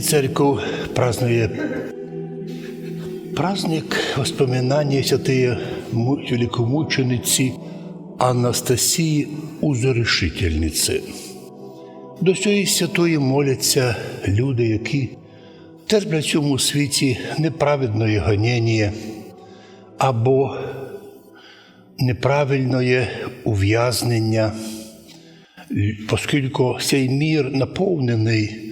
Церковь празднует праздник воспоминания святые му- великомученицы Анастасії Узорешительниці. До цієї святої моляться люди, які терплять в цьому світі неправедної гоніння або неправильне ув'язнення, оскільки цей мір наповнений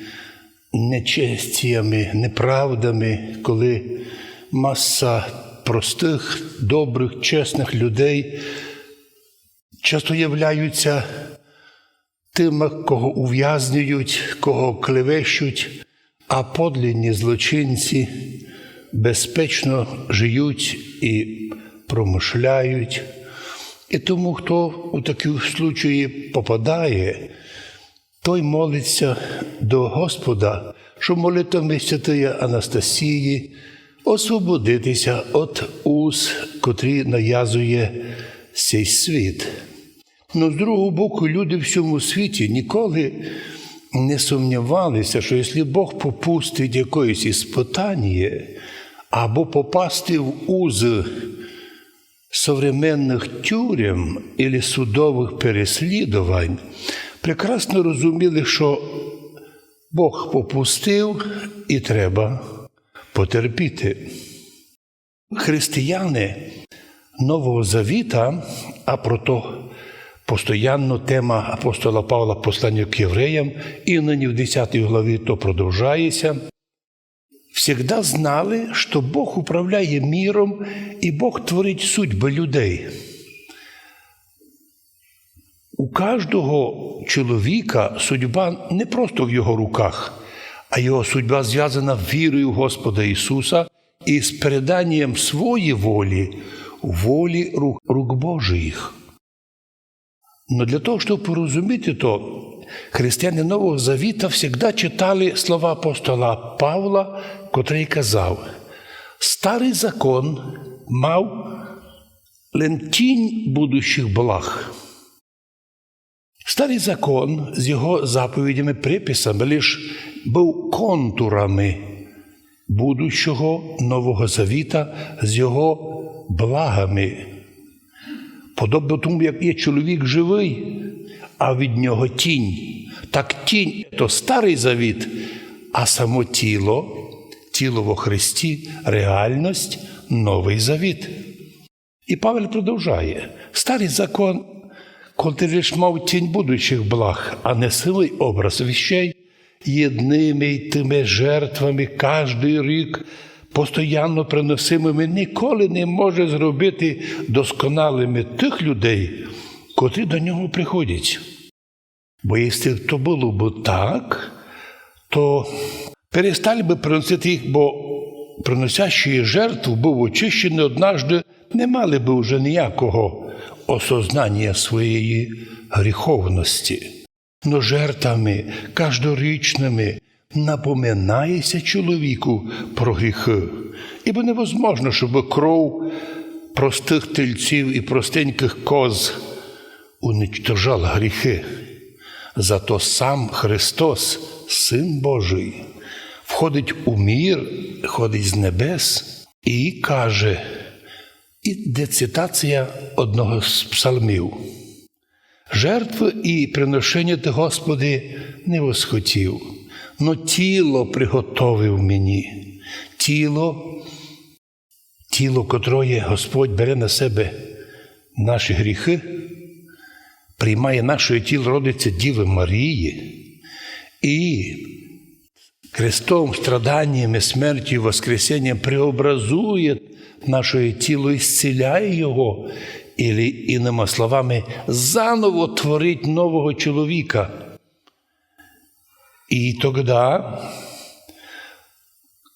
нечестями, неправдами, коли маса простих, добрих, чесних людей часто являються тими, кого ув'язнюють, кого клевещуть, а подлінні злочинці безпечно живуть і промишляють. І тому, хто у такі случаї попадає, той молиться до Господа, що молитвами святої Анастасії освободитися від уз, котрі нав'язує цей світ. Ну, з другого боку, люди в цьому світі ніколи не сумнівалися, що якщо Бог попустить якоїсь іспитання або попасти в уз современних тюрем или судових переслідувань, прекрасно розуміли, що Бог попустив і треба потерпіти. Християни Нового Завіта, а про то постоянно тема апостола Павла послання к євреям, і нині в 10 главі то продовжається. Всегда знали, що Бог управляє міром і Бог творить судьби людей. У кожного чоловіка судьба не просто в його руках, а його судьба зв'язана вірою Господа Ісуса і з переданням своєї волі, волі рук, рук Божих. Но для того, щоб порозуміти то, християни Нового Завіта завжди читали слова апостола Павла, котрий казав: Старий закон мав лен тінь будущих благ. Старий закон з його заповідями, приписами лише був контурами будущого Нового Завіта з його благами. Подобно тому, як є чоловік живий, а від нього тінь. Так тінь то старий завіт, а само тіло, тіло во Христі, реальність, новий завіт. І Павел продовжує: старий закон, коли лиш мав тінь будучих благ, а не силий образ віщей, єдними й тими жертвами кожний рік, постоянно приносимими, ніколи не може зробити досконалими тих людей, котрі до нього приходять. Бо якщо то було б так, то перестали би приносити їх, бо приносящі жертву був очищений однажды, не мали би вже ніякого осознання своєї гріховності. Но жертвами кожнорічними напоминається чоловіку про гріхи. Ібо невозможно, щоб кров простих тельців і простеньких коз уничтожала гріхи. Зато сам Христос, Син Божий, входить у мір, ходить з небес і каже, іде цитація одного з псалмів. Жертви і приношення ти, Господи, не восхотів, но тіло приготовив мені, тіло, тіло, котроє Господь бере на себе наші гріхи, приймає наше тіло, родиться Діви Марії, і Христом, страданнями, смертю і Воскресенням преобразує наше тіло і зціляє його, і, іними словами, заново творить нового чоловіка. І тоді,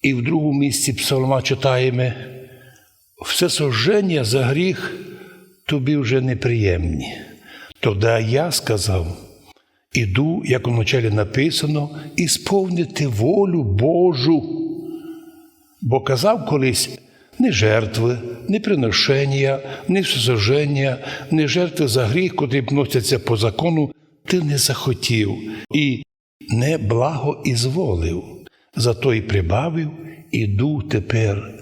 і в другому місці псалма читаємо, все сожження за гріх тобі вже неприємні. Тоді я сказав, іду, як у началі написано, ісповнити волю Божу. Бо казав колись не жертви, не приношення, не всесожження, не жертви за гріх, котрі вносяться по закону, ти не захотів і не благо ізволив. Зато й прибавив, іду тепер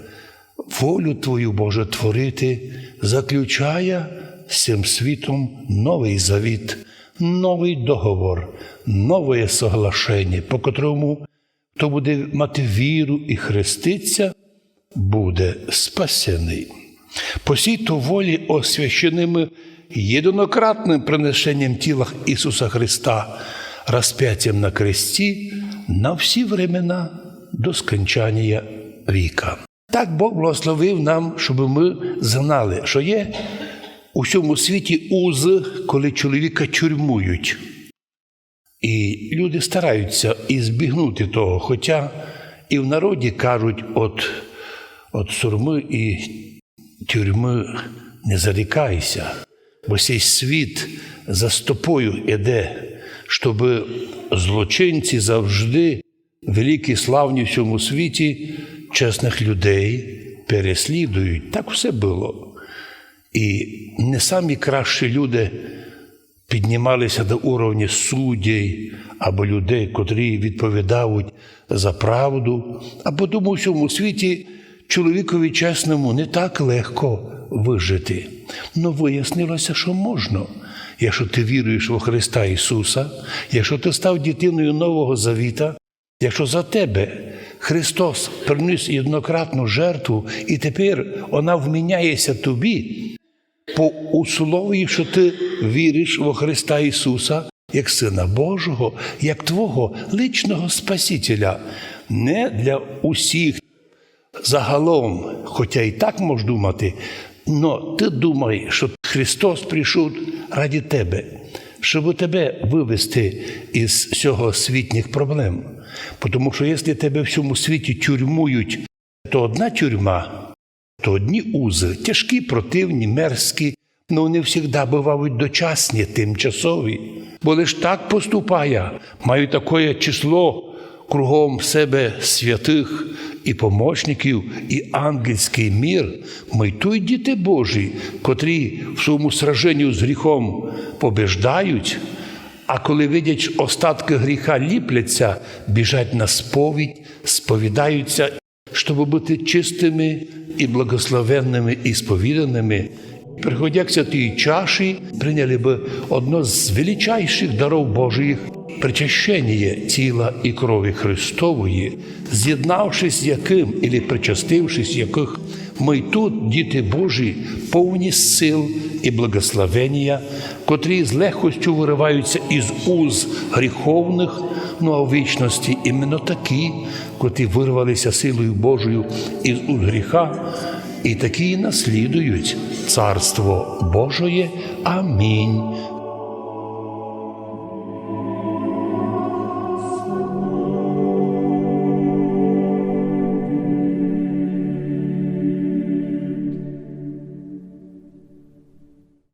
волю Твою, Боже, творити, заключає цим світом новий завіт, новий договор, нове соглашення, по котрому хто буде мати віру і хреститься, буде спасений. По сій то волі освященими єдинократним приношенням тіла Ісуса Христа, розп'яттям на кресті на всі времена до скончання віка. Так Бог благословив нам, щоб ми знали, що є у всьому світі уз, коли чоловіка тюрмують. І люди стараються і збігнути того. Хоча і в народі кажуть, от, от сурми і тюрми не зарікайся, бо цей світ за стопою іде, щоб злочинці завжди, великі славні в цьому світі, чесних людей переслідують. Так все було. І не самі кращі люди піднімалися до уровня суддів або людей, котрі відповідають за правду, або тому в цьому світі чоловікові чесному не так легко вижити. Но вияснилося, що можна. Якщо ти віруєш у Христа Ісуса, якщо ти став дитиною Нового Завіта, якщо за тебе Христос приніс jednokratну жертву, і тепер вона вміняється тобі, по условії, що ти віриш во Христа Ісуса як Сина Божого, як Твого личного Спасителя, не для усіх загалом, хоча і так можеш думати, але ти думай, що Христос прийшов раді тебе, щоб тебе вивести із цього світніх проблем. Тому що якщо тебе в цьому світі тюрмують, то одна тюрма то одні узи, тяжкі, противні, мерзкі, але вони завжди бувають дочасні, тимчасові. Бо лиш так поступає, маю таке число кругом себе святих і помічників, і ангельський мір, ми той діти Божі, котрі в своєму сраженні з гріхом побеждають, а коли видять остатки гріха ліпляться, біжать на сповідь, сповідаються щоб бути чистими і благословенними і сповіданими, приходяться тій чаші, прийняли би одно з величайших даров Божих причащення тіла і крові Христової, з'єднавшись з яким, і причастившись яких, ми тут, діти Божі, повні сил і благословення, котрі з легкостю вириваються із уз гріховних, ну а в вічності іменно такі, котрі вирвалися силою Божою із уз гріха, і такі наслідують Царство Божоє. Амінь.